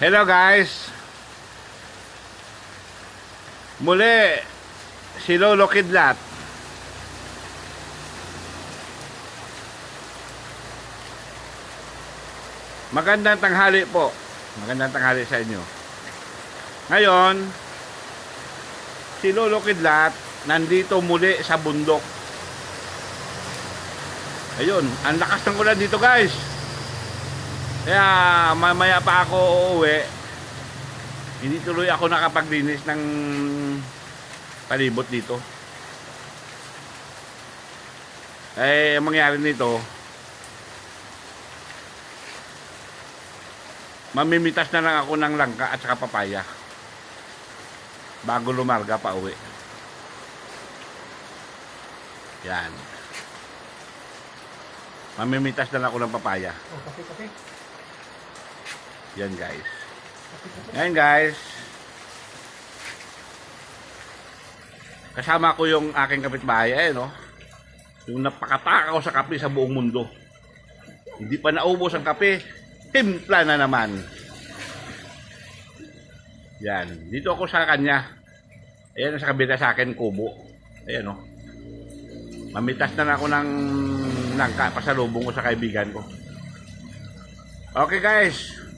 Hello guys. Muli si Lolo Kidlat. Magandang tanghali po. Magandang tanghali sa inyo. Ngayon, si Lolo Kidlat nandito muli sa bundok. Ayun, ang lakas ng ulan dito guys. Kaya mamaya pa ako uuwi. Hindi tuloy ako nakapaglinis ng palibot dito. Eh, ang mangyari nito, mamimitas na lang ako ng langka at saka papaya bago lumarga pa uwi. Yan. Mamimitas na lang ako ng papaya. Oh, kape, kape. Yan guys. Yan guys. Kasama ko yung aking kapitbahay, eh, no? Yung napakatakaw sa kape sa buong mundo. Hindi pa naubos ang kape, timpla na naman. Yan. Dito ako sa kanya. Ayan, sa kabila sa akin, kubo. Ayan, no? Mamitas na ako ng langka pasalubong ko sa kaibigan ko. Okay, guys.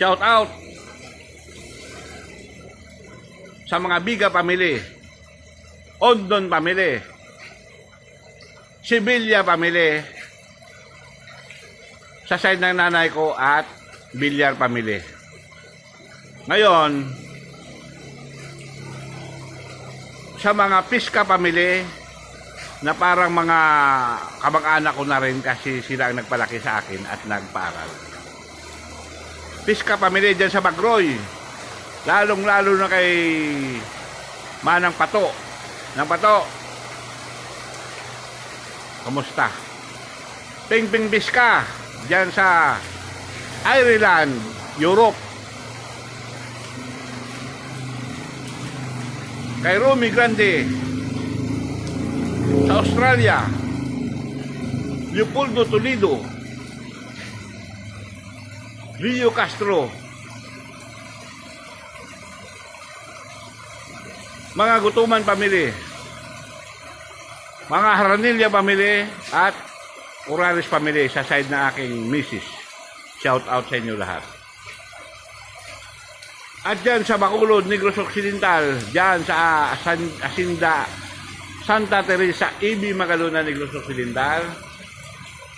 Shout out sa mga Biga family, Ondon family, Sibilya family, sa side ng nanay ko at Bilyar family. Ngayon, sa mga Piska family, na parang mga kamag-anak ko na rin kasi sila ang nagpalaki sa akin at nagparal. Piska family dyan sa Bagroy. Lalong-lalo na kay Manang Pato. Nang Pato. Kumusta? Ping Ping Biska dyan sa Ireland, Europe. Kay Rumi Grande sa Australia. Leopoldo Toledo. Leo Castro. Mga gutuman pamili. Mga Haranilla pamili at Uralis pamili sa side na aking misis. Shout out sa inyo lahat. At dyan sa Bacolod, Negros Occidental, dyan sa San, Asinda, Santa Teresa, Ibi Magaluna, Negros Occidental,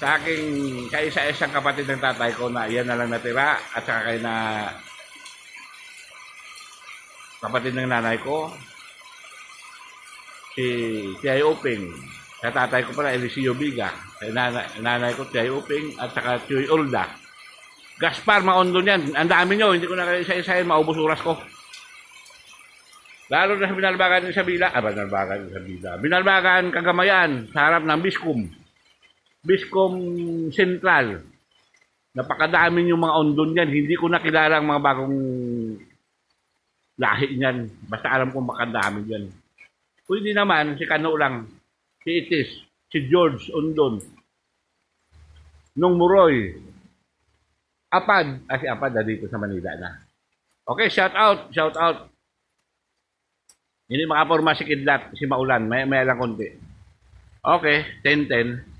sa aking kaisa-isang kapatid ng tatay ko na iyan na lang natira at saka kay na kapatid ng nanay ko si Tiyay Uping sa tatay ko pala Eliseo Biga. Sa nanay, nanay ko Tiyay Uping at saka Tiyay Ulda Gaspar Maondo yan ang dami nyo hindi ko na kayo isa-isahin maubos oras ko. Lalo na sa binalbagan ng Sabila ah binalbagan ng Sabila binalbagan Kagamayan sa harap ng Biskum Biscom Central. Napakadami yung mga ondon yan. Hindi ko nakilala ang mga bagong lahi niyan. Basta alam kong makadami yan. Pwede naman, si Kano lang. Si Itis. Si George Ondon. Nung Muroy. Apad. Ah, si Apad na dito sa Manila na. Okay, shout out. Shout out. Hindi makaporma si Kidlat, si Maulan. May, may lang konti. Okay, 10-10.